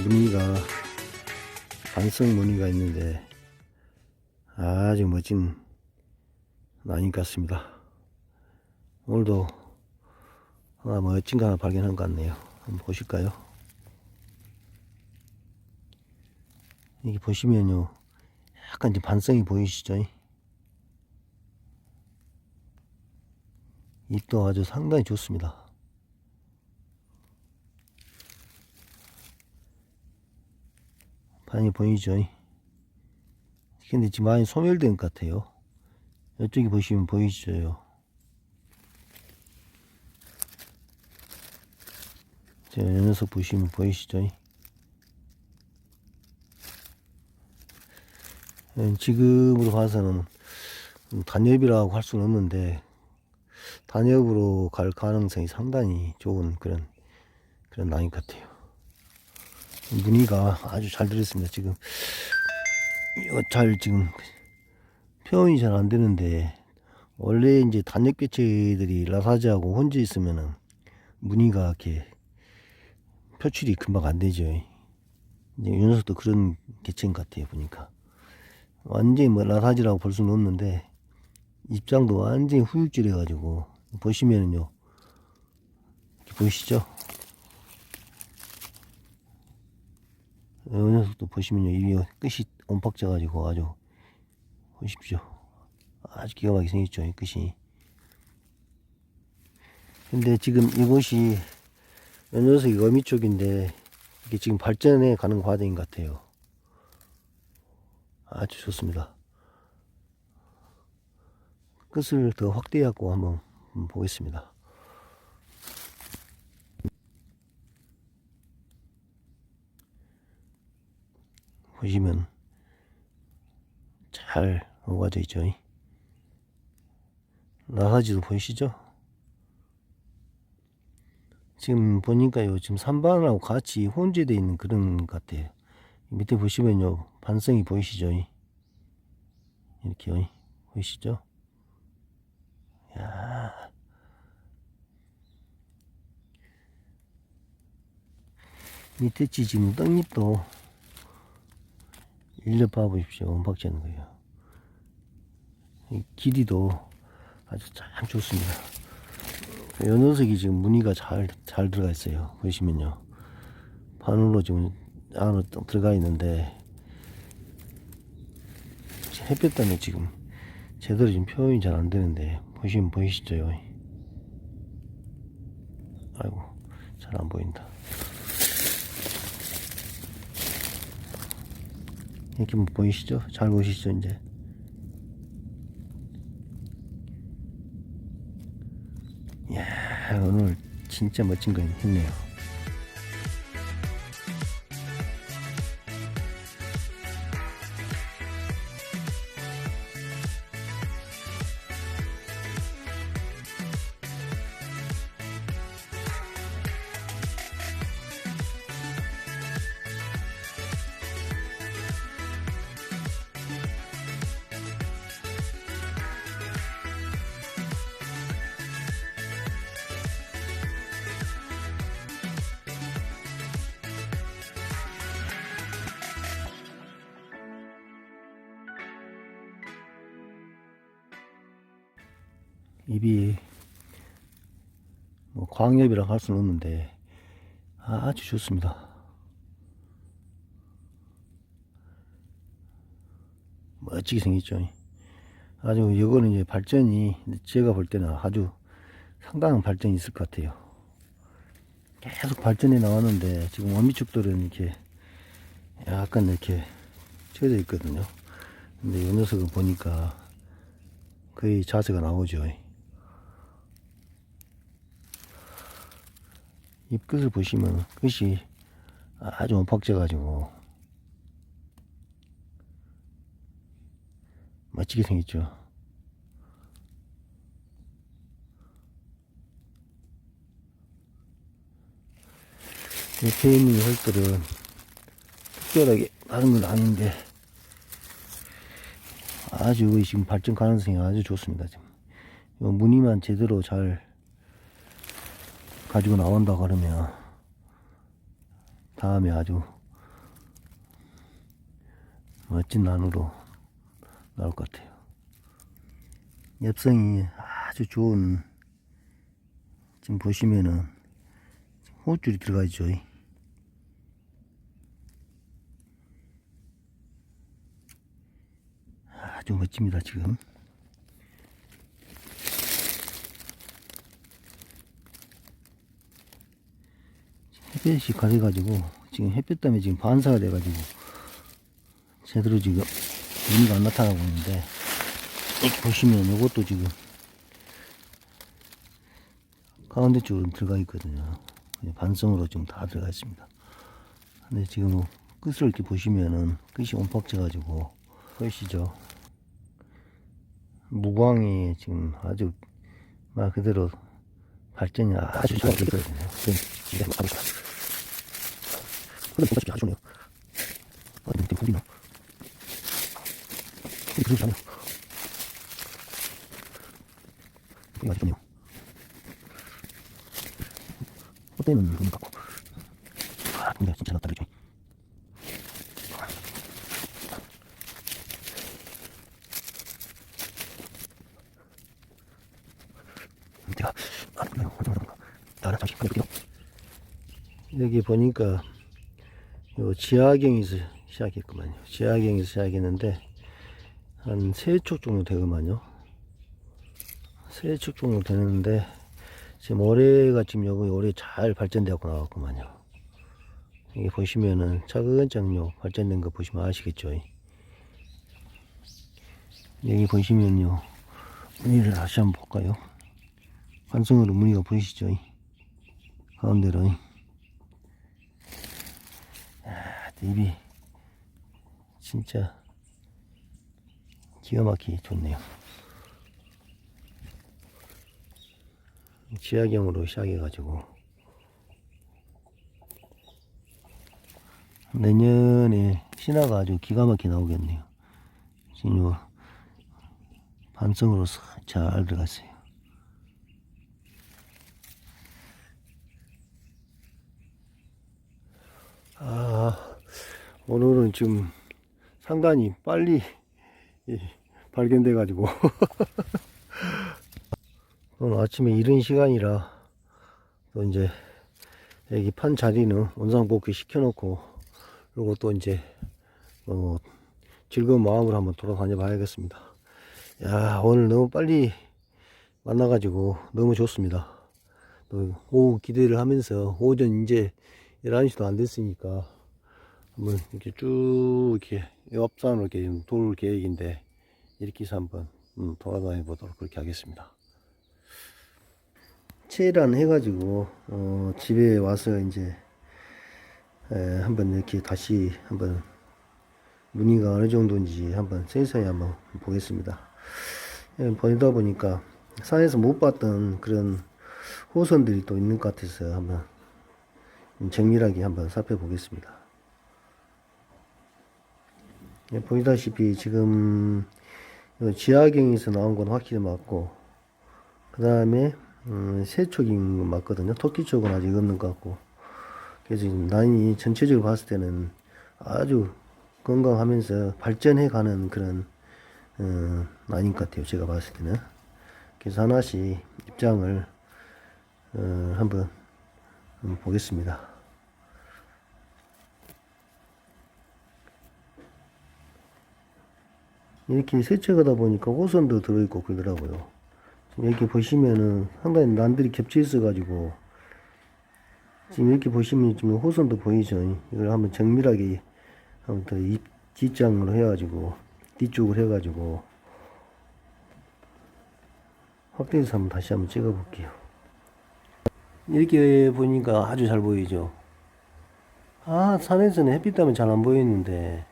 무늬가 반성 무늬가 있는데 아주 멋진 라인 같습니다. 오늘도 하나 멋진 거 하나 발견한 것 같네요. 한번 보실까요? 여기 보시면요. 약간 이제 반성이 보이시죠? 잎도 아주 상당히 좋습니다. 반이 보이죠? 근데 지금 많이 소멸된 것 같아요. 이쪽에 보시면 보이시죠? 저 녀석 보시면 보이시죠? 음, 지금으로 봐서는 음, 단엽이라고 할 수는 없는데 단엽으로 갈 가능성이 상당히 좋은 그런 그런 라인 같아요. 무늬가 아주 잘 들었습니다. 지금 이거 잘 지금 표현이 잘 안 되는데 원래 이제 단엽 개체들이 라사지하고 혼자 있으면은 무늬가 이렇게 표출이 금방 안 되죠. 이제 이 녀석도 그런 개체인 것 같아요. 보니까 완전히 뭐 라사지라고 볼 수는 없는데 입장도 완전히 후육질해 가지고 보시면은요 보이시죠? 이 녀석도 보시면요 이 끝이 옴팍져 가지고 아주 보십시오. 아주 기가 막히게 생겼죠 이 끝이. 근데 지금 이곳이 이 녀석이 어미 쪽인데 이게 지금 발전해 가는 과정인 것 같아요. 아주 좋습니다. 끝을 더 확대하고 한번 보겠습니다 보시면 잘 오가져 있죠. 나사지도 보이시죠? 지금 보니까요, 지금 산반하고 같이 혼재되어 있는 그런 것 같아요. 밑에 보시면요, 반성이 보이시죠? 이렇게요, 보이시죠? 야 밑에 지 지금 떡잎도 일렬 봐보십시오. 원박지하는 거예요. 이 길이도 아주 참 좋습니다. 이 녀석이 지금 무늬가 잘, 잘 들어가 있어요. 보시면요. 바늘로 지금 안으로 딱 들어가 있는데, 햇볕 때문에 지금 제대로 지금 표현이 잘 안 되는데, 보시면 보이시죠? 아이고, 잘 안 보인다. 이렇게 뭐 보이시죠? 잘 보시죠, 이제. 이야, 오늘 진짜 멋진 거 했네요. 입이 뭐 광엽이라고 할 수는 없는데 아주 좋습니다. 멋지게 생겼죠. 아주 이거는 이제 발전이 제가 볼 때는 아주 상당한 발전이 있을 것 같아요. 계속 발전이 나왔는데 지금 원미축들은 이렇게 약간 이렇게 쳐져 있거든요. 근데 이 녀석을 보니까 거의 자세가 나오죠. 잎끝을 보시면 끝이 아주 엄팍 져가지고 멋지게 생겼죠. 옆에 있는 혈들은 특별하게 다른 건 아닌데 아주 지금 발전 가능성이 아주 좋습니다. 지금 요 무늬만 제대로 잘 가지고 나온다 그러면 다음에 아주 멋진 난으로 나올 것 같아요. 엽성이 아주 좋은 지금 보시면은 호줄이 들어가 있죠. 아주 멋집니다 지금. 햇볕이 가려가지고 지금 햇볕 때문에 지금 반사가 돼가지고 제대로 지금 무늬가 안 나타나고 있는데 보시면 이것도 지금 가운데 쪽으로 들어가 있거든요. 반성으로 지금 다 들어가 있습니다. 근데 지금 뭐 끝을 이렇게 보시면은 끝이 옴팍져 가지고 보이시죠? 무광이 지금 아주 말 그대로 발전이 아주 잘 되어 있거든요. 지금 한번 가보시다. 근데 뭔가 아주 좋네요. 아, 너무 보이나? 근데 그러지 않아요. 이거 아주 좋네요. 그런 것 같고. 아, 근데 진짜 낫다, 그죠? 내가 안 보여요. 어디서 그런가? 나는 잠시 가볼게요. 여기 보니까 요 지하경에서 시작했구만요. 지하경에서 시작했는데 한세촉 정도 되구만요. 세촉 정도 되는데 지금 올해가 지금 여기 올해 잘 발전되고 나왔구만요. 여기 보시면은 차근차근요 발전된 거 보시면 아시겠죠? 여기 보시면요 무늬를 다시 한번 볼까요? 관성으로 무늬가 보이시죠? 가운데로 아, 입이 진짜 기가 막히게 좋네요. 지하경으로 시작해가지고 내년에 신화가 아주 기가 막히게 나오겠네요. 지금 요 반성으로 싹잘 들어갔어요. 아, 오늘은 지금 상당히 빨리 예, 발견돼 가지고 오늘 아침에 이른 시간이라 또 이제 여기 판 자리는 원상복귀 시켜놓고 그리고 또 이제 어, 즐거운 마음으로 한번 돌아다녀 봐야겠습니다. 야 오늘 너무 빨리 만나 가지고 너무 좋습니다. 또 오후 기대를 하면서 오전 이제 11시도 안 됐으니까 한번 이렇게 쭉 이렇게 옆산으로 이렇게 좀돌 계획인데 이렇게 해서 한번 음, 돌아다녀 보도록 그렇게 하겠습니다. 체란 해가지고 어, 집에 와서 이제 에, 한번 이렇게 다시 한번 무늬가 어느 정도인지 한번 세세히 한번 보겠습니다. 예, 보다 보니까 산에서 못 봤던 그런 호선들이 또 있는 것 같아서 한번 정밀하게 한번 살펴보겠습니다. 예, 보시다시피 지금 요 지하경에서 나온 건 확실히 맞고 그 다음에 음, 새촉인 건 맞거든요. 토끼 쪽은 아직 없는 것 같고 그래서 난이 전체적으로 봤을 때는 아주 건강하면서 발전해 가는 그런 어, 난인 것 같아요. 제가 봤을 때는 그래서 하나씩 입장을 어, 한번 음, 보겠습니다. 이렇게 세척하다 보니까 호선도 들어있고 그러더라고요. 지금 이렇게 보시면은 상당히 난들이 겹쳐 있어가지고 지금 이렇게 보시면 지금 호선도 보이죠. 이걸 한번 정밀하게 한번 더 입, 뒷장으로 해가지고 뒤쪽으로 해가지고 확대해서 한번 다시 한번 찍어 볼게요. 이렇게 보니까 아주 잘 보이죠. 아 산에서는 햇빛 때문에 잘 안 보이는데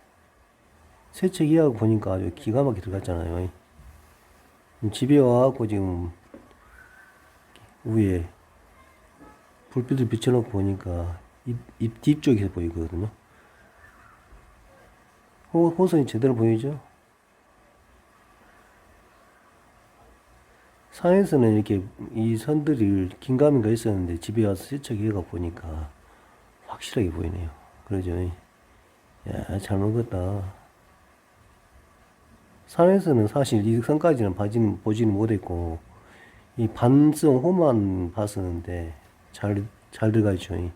세척이하고 보니까 아주 기가 막히게 들어갔잖아요. 집에 와갖고 지금 위에 불빛을 비춰놓고 보니까 입, 입 뒤쪽에 보이거든요. 호, 호선이 제대로 보이죠? 산에서는 이렇게 이 선들이 긴가민가 있었는데 집에 와서 세척해가 보니까 확실하게 보이네요. 그러죠? 야, 잘 먹었다. 산에서는 사실 이득산까지는 봐지는, 보지는 못했고 이 반성 호만 봤었는데 잘, 잘 들어가 있죠. 이.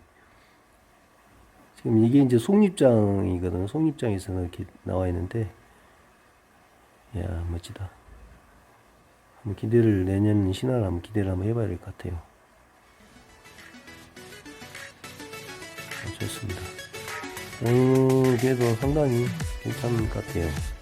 지금 이게 이제 속립장이거든. 속립장에서는 이렇게 나와 있는데 야 멋지다. 한번 기대를 내년 신화를 한번 기대를 한번 해봐야 될 것 같아요. 어, 좋습니다. 오늘 그래도 상당히 괜찮은 것 같아요.